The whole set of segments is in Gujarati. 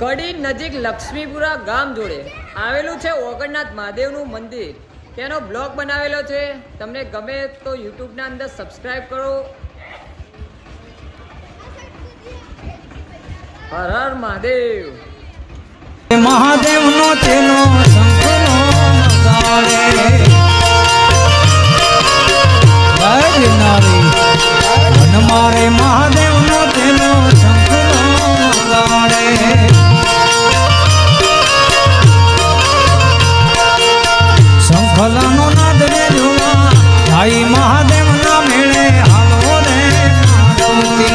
કડી નજીક લક્ષ્મીપુરા ગામ જોડે આવેલું છે ઓગણનાથ મહાદેવનું મંદિર. તેનો બ્લોગ બનાવેલો છે? તમને ગમે તો યુટ્યુબના અંદર સબસ્ક્રાઈબ કરો. હર હર મહાદેવ. મહાદેવનો તેનો શંખનો ભાઈ મહાદેવ ના મેળે હાલો રે મારુતિ.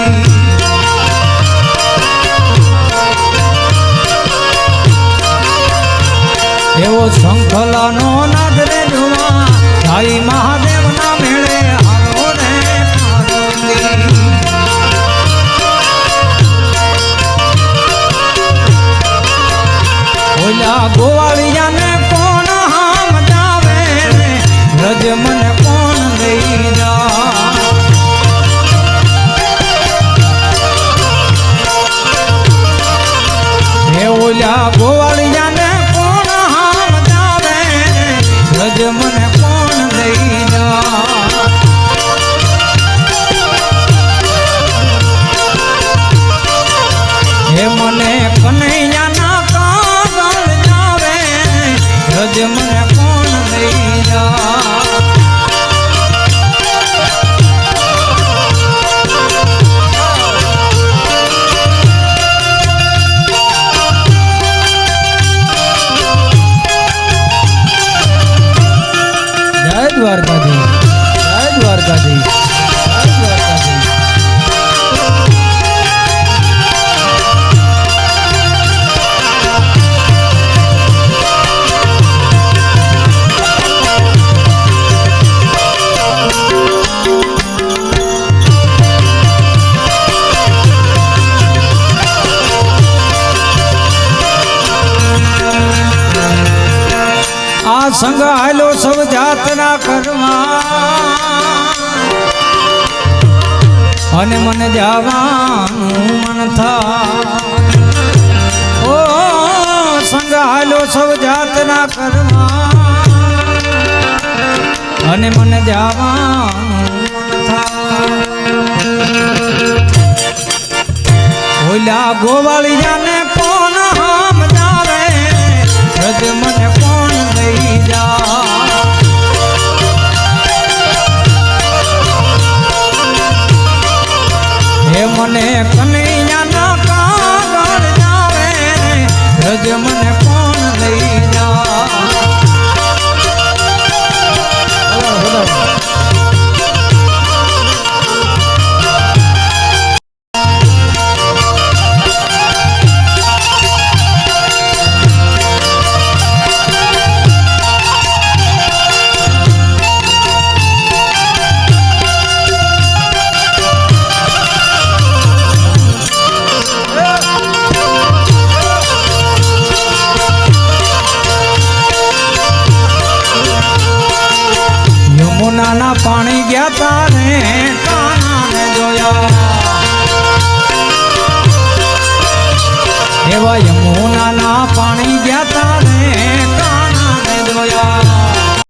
એવો શંખલાનો નાદ રે જોવા, ભાઈ મહાદેવ ના મેળે હાલો રે પાર્વતી. ઓલા કોણ હામ જાવે રજ રજ મને કોણ જય દ્વારકાધીશ. આ સંગ હાલો સૌ જાતના કરવા અને મને જવાનું મન થા ઓ સંગ હાલો સૌ જાતના કરવા અને મને જવાનું મન થા ઓલા ગોવાળિયાને કોણ મને કનૈયાના કાગળ જાવે રજ પાણી ગયા તારે કાનાને જોયા. એવા યમુનાના પાણી ગયા તારે